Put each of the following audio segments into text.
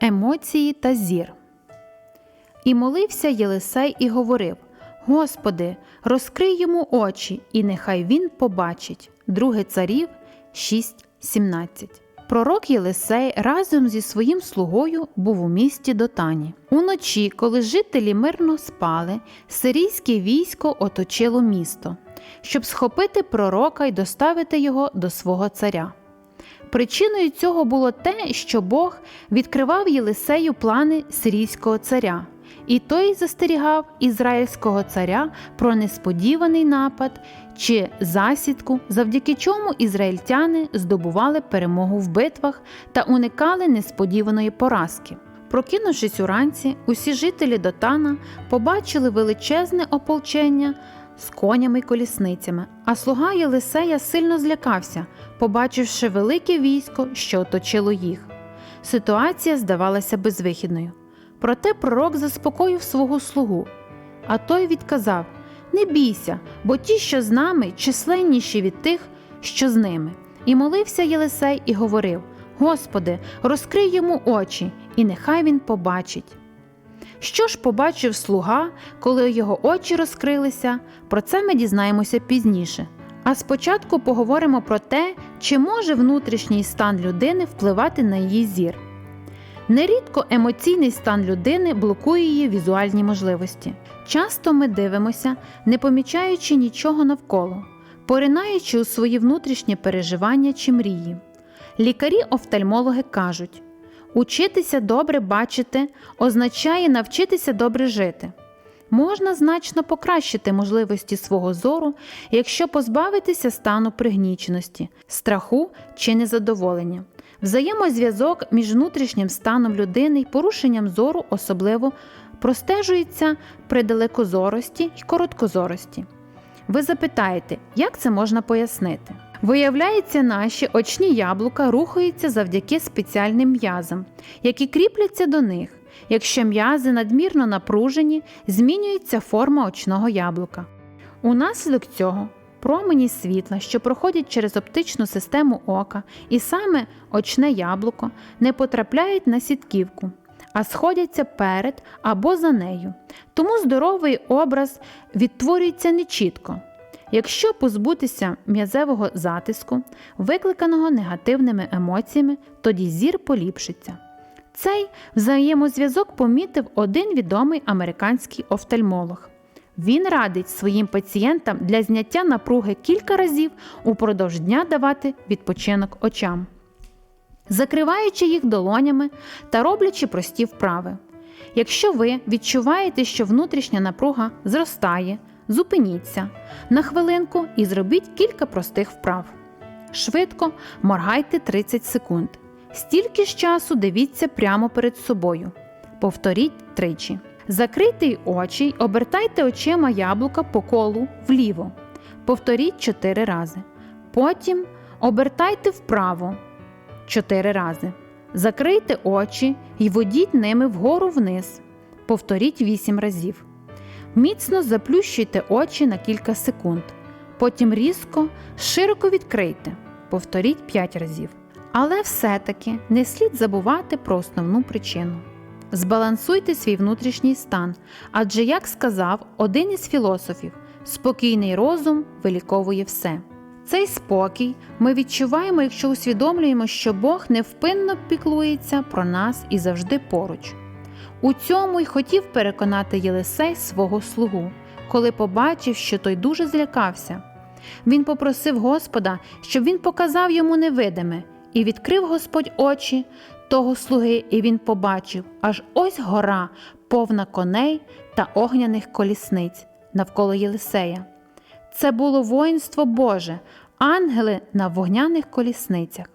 Емоції та зір. І молився Єлисей і говорив: Господи, розкрий йому очі, і нехай він побачить. Друге царів 6.17. Пророк Єлисей разом зі своїм слугою був у місті Дотані. Уночі, коли жителі мирно спали, сирійське військо оточило місто, щоб схопити пророка і доставити його до свого царя. Причиною цього було те, що Бог відкривав Єлисею плани сирійського царя, і той застерігав ізраїльського царя про несподіваний напад чи засідку, завдяки чому ізраїльтяни здобували перемогу в битвах та уникали несподіваної поразки. Прокинувшись уранці, усі жителі Дотана побачили величезне ополчення з конями й колісницями, а слуга Єлисея сильно злякався, побачивши велике військо, що оточило їх. Ситуація здавалася безвихідною. Проте пророк заспокоїв свого слугу, а той відказав: Не бійся, бо ті, що з нами, численніші від тих, що з ними. І молився Єлисей і говорив: Господи, розкрий йому очі, і нехай він побачить. Що ж побачив слуга, коли його очі розкрилися, про це ми дізнаємося пізніше. А спочатку поговоримо про те, чи може внутрішній стан людини впливати на її зір. Нерідко емоційний стан людини блокує її візуальні можливості. Часто ми дивимося, не помічаючи нічого навколо, поринаючи у свої внутрішні переживання чи мрії. Лікарі-офтальмологи кажуть, учитися добре бачити означає навчитися добре жити. Можна значно покращити можливості свого зору, якщо позбавитися стану пригніченості, страху чи незадоволення. Взаємозв'язок між внутрішнім станом людини і порушенням зору особливо простежується при далекозорості й короткозорості. Ви запитаєте, як це можна пояснити? Виявляється, наші очні яблука рухаються завдяки спеціальним м'язам, які кріпляться до них. Якщо м'язи надмірно напружені, змінюється форма очного яблука. Унаслідок цього промені світла, що проходять через оптичну систему ока, і саме очне яблуко не потрапляють на сітківку, а сходяться перед або за нею. Тому здоровий образ відтворюється нечітко. Якщо позбутися м'язевого затиску, викликаного негативними емоціями, тоді зір поліпшиться. Цей взаємозв'язок помітив один відомий американський офтальмолог. Він радить своїм пацієнтам для зняття напруги кілька разів упродовж дня давати відпочинок очам, закриваючи їх долонями та роблячи прості вправи. Якщо ви відчуваєте, що внутрішня напруга зростає, зупиніться на хвилинку і зробіть кілька простих вправ. Швидко моргайте 30 секунд. Стільки ж часу дивіться прямо перед собою. Повторіть тричі. Закрийте очі й обертайте очима яблука по колу вліво. Повторіть 4 рази. Потім обертайте вправо 4 рази. Закрийте очі й водіть ними вгору вниз. Повторіть 8 разів. Міцно заплющуйте очі на кілька секунд. Потім різко, широко відкрийте. Повторіть 5 разів. Але все-таки не слід забувати про основну причину. Збалансуйте свій внутрішній стан, адже, як сказав один із філософів, спокійний розум виліковує все. Цей спокій ми відчуваємо, якщо усвідомлюємо, що Бог невпинно піклується про нас і завжди поруч. У цьому й хотів переконати Єлисей свого слугу, коли побачив, що той дуже злякався. Він попросив Господа, щоб він показав йому невидиме, і відкрив Господь очі того слуги, і він побачив, аж ось гора, повна коней та огняних колісниць навколо Єлисея. Це було воїнство Боже, ангели на вогняних колісницях.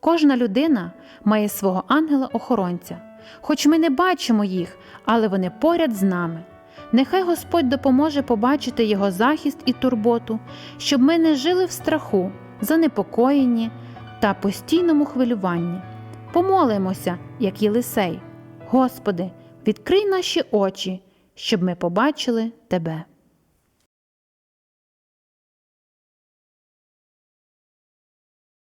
Кожна людина має свого ангела-охоронця, хоч ми не бачимо їх, але вони поряд з нами. Нехай Господь допоможе побачити його захист і турботу, щоб ми не жили в страху, занепокоєнні та постійному хвилюванні. Помолимося, як Єлисей. Господи, відкрий наші очі, щоб ми побачили Тебе.